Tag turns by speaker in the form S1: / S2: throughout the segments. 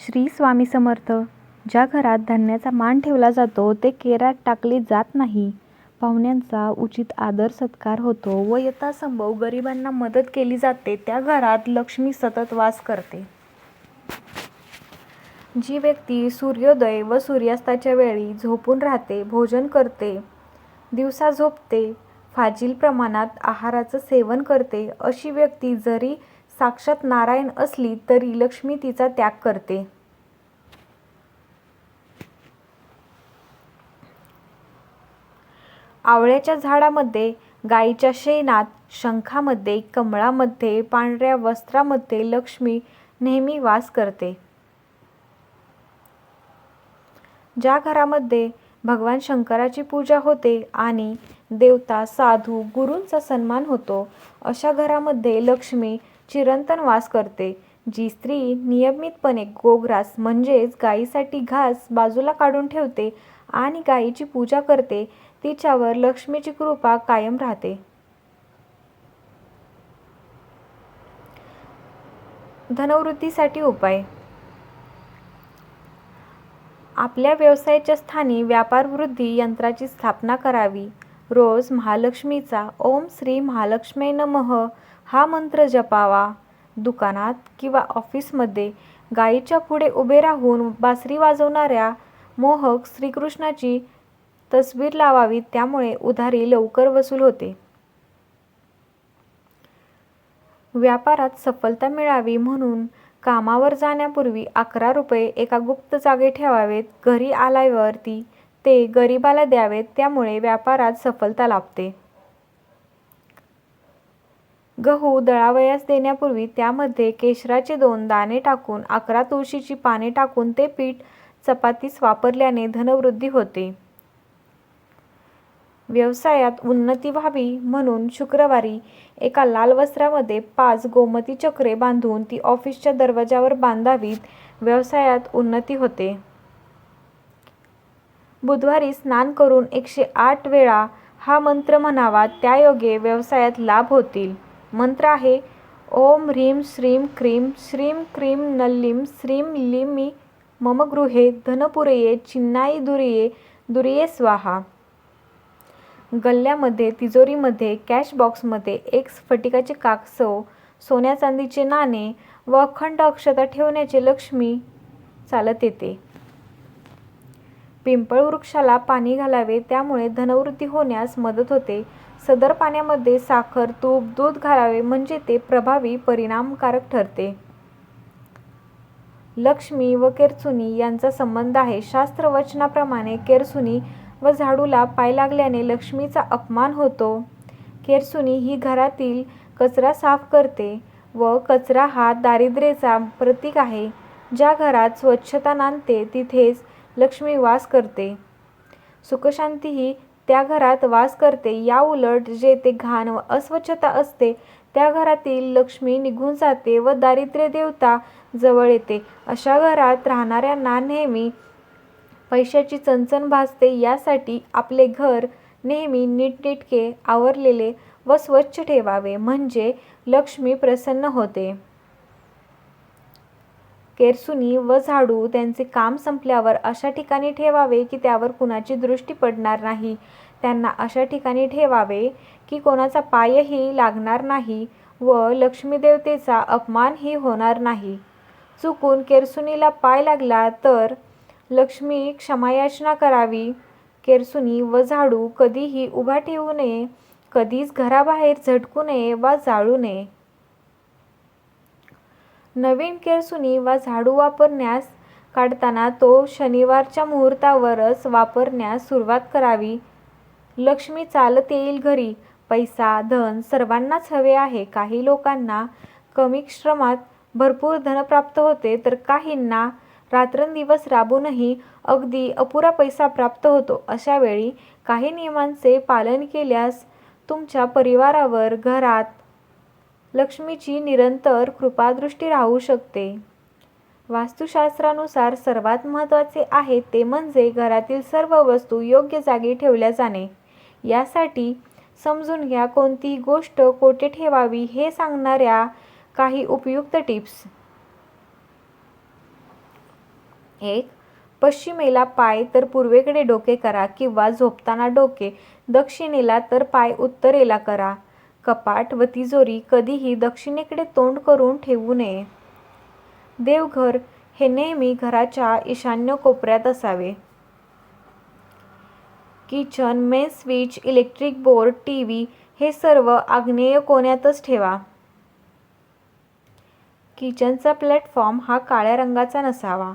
S1: श्री स्वामी समर्थ ज्या घरात धान्याचा मान ठेवला जातो ते केरात टाकले जात नाही. पाहुण्यांचा उचित आदर सत्कार होतो व यथासंभव गरिबांना मदत केली जाते त्या घरात लक्ष्मी सतत वास करते. जी व्यक्ती सूर्योदय व सूर्यास्ताच्या वेळी झोपून राहते भोजन करते दिवसा झोपते फाजील प्रमाणात आहाराचं सेवन करते अशी व्यक्ती जरी साक्षात नारायण असली तरी लक्ष्मी तिचा त्याग करते. आवळ्याच्या झाडामध्ये गायीच्या शेणात शंखामध्ये कमळामध्ये पांढऱ्या वस्त्रामध्ये लक्ष्मी नेहमी वास करते. ज्या घरामध्ये भगवान शंकराची पूजा होते आणि देवता साधू गुरूंचा सन्मान होतो अशा घरामध्ये लक्ष्मी चिरंतन वास करते. जी स्त्री नियमितपणे गोग्रास म्हणजेच गायीसाठी घास बाजूला काढून ठेवते आणि गायीची पूजा करते तिच्यावर लक्ष्मीची कृपा कायम राहते. धनवृद्धीसाठी उपाय. आपल्या व्यवसायाच्या स्थानी व्यापार वृद्धी यंत्राची स्थापना करावी. रोज महालक्ष्मीचा ओम श्री महालक्ष्मी नमः. हा मंत्र जपावा. दुकानात किंवा ऑफिसमध्ये गायीच्या पुढे उभे राहून बासरी वाजवणाऱ्या मोहक श्रीकृष्णाची तस्वीर लावावी त्यामुळे उधारी लवकर वसूल होते. व्यापारात सफलता मिळावी म्हणून कामावर जाण्यापूर्वी अकरा रुपये एका गुप्त जागी ठेवावेत घरी आल्यावरती ते गरिबाला द्यावेत त्यामुळे व्यापारात सफलता लाभते. गहू दळावयास देण्यापूर्वी त्यामध्ये केशराचे दोन दाणे टाकून अकरा तुळशीची पाने टाकून ते पीठ चपातीस वापरल्याने धनवृद्धी होते. व्यवसायात उन्नती व्हावी म्हणून शुक्रवारी एका लाल वस्त्रामध्ये पाच गोमती चक्रे बांधून ती ऑफिसच्या दरवाजावर बांधावीत. व्यवसायात उन्नती होते. बुधवारी स्नान करून एकशे आठ वेळा हा मंत्र म्हणावा त्यायोगे व्यवसायात लाभ होतील. मंत्र आहे ओम ह्रीं श्रीं क्रीं श्रीं क्रीं नल्लीं श्रीं लिमी मम गृहे धनपुरये चिन्नाई दुरिये दुरिये स्वाहा. गल्ल्यामध्ये तिजोरीमध्ये कॅश बॉक्समध्ये एक स्फटिकाचे काकसव सोन्या चांदीचे नाणे व अखंड अक्षता ठेवण्याचे लक्ष्मी चालत येते. पिंपळ वृक्षाला पाणी घालावे त्यामुळे धनवृद्धी होण्यास मदत होते. सदर पाण्यामध्ये साखर तूप दूध घालावे म्हणजे ते प्रभावी परिणामकारक ठरते. लक्ष्मी व केरसुनी यांचा संबंध आहे. शास्त्रवचनाप्रमाणे केरसुनी व झाडूला पाय लागल्याने लक्ष्मीचा अपमान होतो. केरसुनी ही घरातील कचरा साफ करते व कचरा हा दारिद्र्याचा प्रतीक आहे. ज्या घरात स्वच्छता नांदते तिथेच लक्ष्मी वास करते. सुखशांती ही त्या घरात वास करते. याउलट जेथे घाण व अस्वच्छता असते त्या घरातील लक्ष्मी निघून जाते व दारिद्र्य देवता जवळ येते. अशा घरात राहणाऱ्यांना नेहमी पैशाची चणचण भासते. यासाठी आपले घर नेहमी नीटनेटके आवरलेले व स्वच्छ ठेवावे. म्हणजे लक्ष्मी प्रसन्न होते. केरसुनी व झाडू त्यांचे काम संपल्यावर अशा ठिकाणी ठेवावे की त्यावर कुणाची दृष्टी पडणार नाही. त्यांना अशा ठिकाणी ठेवावे की कोणाचा पायही लागणार नाही व लक्ष्मीदेवतेचा अपमानही होणार नाही. चुकून केरसुनीला पाय लागला तर लक्ष्मी क्षमायाचना करावी. केरसुनी व झाडू कधीही उभा ठेवू नये कधीच घराबाहेर झटकू नये वा जाळू नये. नवीन केरसुनी वा झाडू वापरण्यास काढताना तो शनिवारच्या मुहूर्तावरच वापरण्यास सुरुवात करावी. लक्ष्मी चालत येईल घरी. पैसा धन सर्वांनाच हवे आहे. काही लोकांना कमी श्रमात भरपूर धन प्राप्त होते तर काहींना रात्रंदिवस राबूनही अगदी अपुरा पैसा प्राप्त होतो. अशा वेळी काही नियमांचे पालन केल्यास तुमच्या परिवारावर घरात लक्ष्मीची निरंतर कृपादृष्टी राहू शकते. वास्तुशास्त्रानुसार सर्वात महत्त्वाचे आहे ते म्हणजे घरातील सर्व वस्तू योग्य जागी ठेवल्या जाणे. यासाठी समजून घ्या कोणतीही गोष्ट कोठे ठेवावी हे सांगणाऱ्या काही उपयुक्त टिप्स. एक पश्चिमेला पाय तर पूर्वेकडे डोके करा किंवा झोपताना डोके दक्षिणेला तर पाय उत्तरेला करा. कपाट व तिजोरी कधीही दक्षिणेकडे तोंड करून ठेवू नये. देवघर हे नेहमी घराच्या ईशान्य कोपऱ्यात असावे. Kitchen main switch electric board T V हे सर्व आग्नेय कोण्यातच ठेवा. किचनचा प्लॅटफॉर्म हा काळ्या रंगाचा नसावा.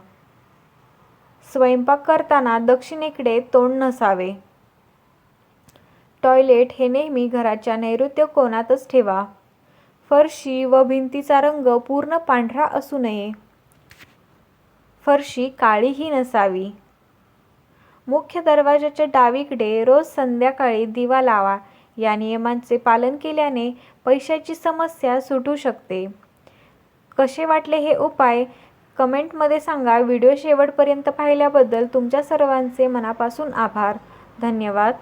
S1: स्वयंपाक करताना दक्षिणेकडे तोंड नसावे. टॉयलेट हे नेहमी घराच्या नैऋत्य कोनातच ठेवा. फरशी व भिंतीचा रंग पूर्ण पांढरा असू नये. फरशी काळीही नसावी. मुख्य दरवाजाच्या डावीकडे रोज संध्याकाळी दिवा लावा. या नियमांचे पालन केल्याने पैशाची समस्या सुटू शकते. कसे वाटले हे उपाय? कमेंटमध्ये सांगा. व्हिडिओ शेवटपर्यंत पाहिल्याबद्दल तुमच्या सर्वांचे मनापासून आभार. धन्यवाद.